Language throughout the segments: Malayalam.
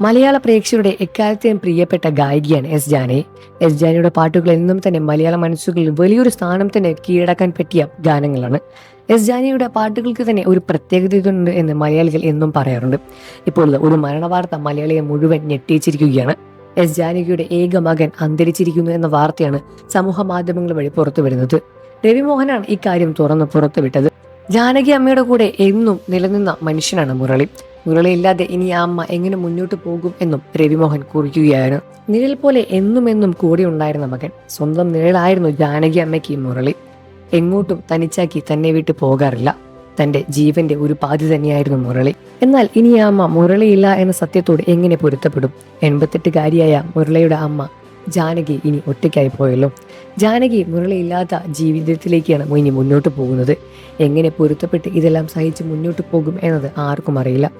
മലയാള പ്രേക്ഷകരുടെ എക്കാലത്തെയും പ്രിയപ്പെട്ട ഗായികയാണ് എസ് ജാനെ. എസ് ജാനയുടെ പാട്ടുകൾ എന്നും തന്നെ മലയാള മനസ്സുകളിൽ വലിയൊരു സ്ഥാനം തന്നെ കീഴടക്കാൻ പറ്റിയ ഗാനങ്ങളാണ്. എസ് ജാനയുടെ പാട്ടുകൾക്ക് തന്നെ ഒരു പ്രത്യേകതയുണ്ട് എന്ന് മലയാളികൾ എന്നും പറയാറുണ്ട്. ഇപ്പോൾ ഒരു മരണവാർത്ത മലയാളിയെ മുഴുവൻ ഞെട്ടിച്ചിരിക്കുകയാണ്. എസ് ജാനകിയുടെ ഏക മകൻ അന്തരിച്ചിരിക്കുന്നു എന്ന വാർത്തയാണ് സമൂഹ മാധ്യമങ്ങൾ വഴി പുറത്തു വരുന്നത് രവിമോഹനാണ് ഇക്കാര്യം തുറന്ന് പുറത്തുവിട്ടത്. ജാനകി അമ്മയുടെ കൂടെ എന്നും നിലനിന്ന മനുഷ്യനാണ് മുരളി. മുരളി ഇല്ലാതെ ഇനി ആ അമ്മ എങ്ങനെ മുന്നോട്ട് പോകും എന്നും രവിമോഹൻ കുറിക്കുകയായിരുന്നു. നിഴൽ പോലെ എന്നും എന്നും കൂടെ ഉണ്ടായിരുന്ന മകൻ സ്വന്തം നിഴലായിരുന്നു ജാനകി അമ്മയ്ക്ക് മുരളി. എങ്ങോട്ടും തനിച്ചാക്കി തന്നെ വിട്ട് പോകാറില്ല. തന്റെ ജീവന്റെ ഒരു പാതി തന്നെയായിരുന്നു മുരളി. എന്നാൽ ഇനി ആ അമ്മ മുരളിയില്ല എന്ന സത്യത്തോട് എങ്ങനെ പൊരുത്തപ്പെടും? എൺപത്തെട്ടുകാരിയായ മുരളിയുടെ അമ്മ ജാനകി ഇനി ഒറ്റയ്ക്കായി പോയല്ലോ. ജാനകി മുരളിയില്ലാത്ത ജീവിതത്തിലേക്കാണ് ഇനി മുന്നോട്ട് പോകുന്നത്. എങ്ങനെ പൊരുത്തപ്പെട്ട് ഇതെല്ലാം സഹിച്ച് മുന്നോട്ട് പോകും എന്നത് ആർക്കും അറിയില്ല.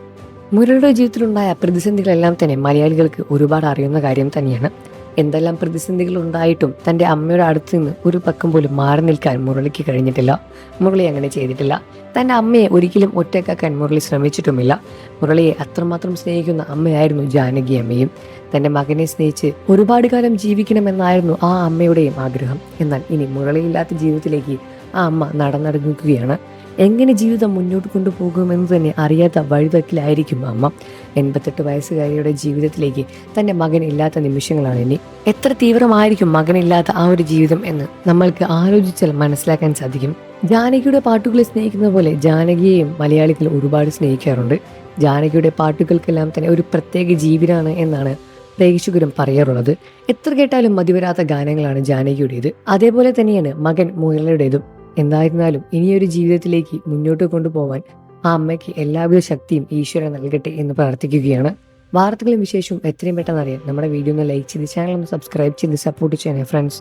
മുരളിയുടെ ജീവിതത്തിലുണ്ടായ പ്രതിസന്ധികളെല്ലാം തന്നെ മലയാളികൾക്ക് ഒരുപാട് അറിയുന്ന കാര്യം തന്നെയാണ്. എന്തെല്ലാം പ്രതിസന്ധികൾ ഉണ്ടായിട്ടും തന്റെ അമ്മയുടെ അടുത്ത് നിന്ന് ഒരു പക്കം പോലും മാറി നിൽക്കാൻ മുരളിക്ക് കഴിഞ്ഞിട്ടില്ല. മുരളി അങ്ങനെ ചെയ്തിട്ടില്ല. തന്റെ അമ്മയെ ഒരിക്കലും ഒറ്റക്കാക്കാൻ മുരളി ശ്രമിച്ചിട്ടുമില്ല. മുരളിയെ അത്രമാത്രം സ്നേഹിക്കുന്ന അമ്മയായിരുന്നു ജാനകി അമ്മയും. തന്റെ മകനെ സ്നേഹിച്ച് ഒരുപാട് കാലം ജീവിക്കണമെന്നായിരുന്നു ആ അമ്മയുടെയും ആഗ്രഹം. എന്നാൽ ഇനി മുരളിയില്ലാത്ത ജീവിതത്തിലേക്ക് ആ അമ്മ നടന്നടങ്ങുകയാണ്. എങ്ങനെ ജീവിതം മുന്നോട്ട് കൊണ്ടുപോകുമെന്ന് തന്നെ അറിയാത്ത വഴിവെക്കിലായിരിക്കും അമ്മ. എൺപത്തെട്ട് വയസ്സുകാരിയുടെ ജീവിതത്തിലേക്ക് തന്റെ മകൻ ഇല്ലാത്ത നിമിഷങ്ങളാണ് ഇനി. എത്ര തീവ്രമായിരിക്കും മകനില്ലാത്ത ആ ഒരു ജീവിതം എന്ന് നമ്മൾക്ക് ആലോചിച്ചാൽ മനസ്സിലാക്കാൻ സാധിക്കും. ജാനകിയുടെ പാട്ടുകളെ സ്നേഹിക്കുന്ന പോലെ ജാനകിയെയും മലയാളികൾ ഒരുപാട് സ്നേഹിക്കാറുണ്ട്. ജാനകിയുടെ പാട്ടുകൾക്കെല്ലാം തന്നെ ഒരു പ്രത്യേക ജീവിതമാണ് എന്നാണ് പ്രേക്ഷകരും പറയാറുള്ളത്. എത്ര കേട്ടാലും മതിവരാത്ത ഗാനങ്ങളാണ് ജാനകിയുടേത്. അതേപോലെ തന്നെയാണ് മകൻ മുരളിയുടേതും എന്തായിരുന്നാലും ഇനിയൊരു ജീവിതത്തിലേക്ക് മുന്നോട്ട് കൊണ്ടുപോകാൻ ആ അമ്മയ്ക്ക് എല്ലാവിധ ശക്തിയും ഈശ്വരൻ നൽകട്ടെ എന്ന് പ്രാർത്ഥിക്കുകയാണ്. വാർത്തകളും വിശേഷവും എത്രയും പെട്ടെന്ന് നമ്മുടെ വീഡിയോ ഒന്ന് ലൈക്ക് ചെയ്ത് ചാനൽ ഒന്ന് സബ്സ്ക്രൈബ് ചെയ്ത് സപ്പോർട്ട് ചെയ്യണേ ഫ്രണ്ട്സ്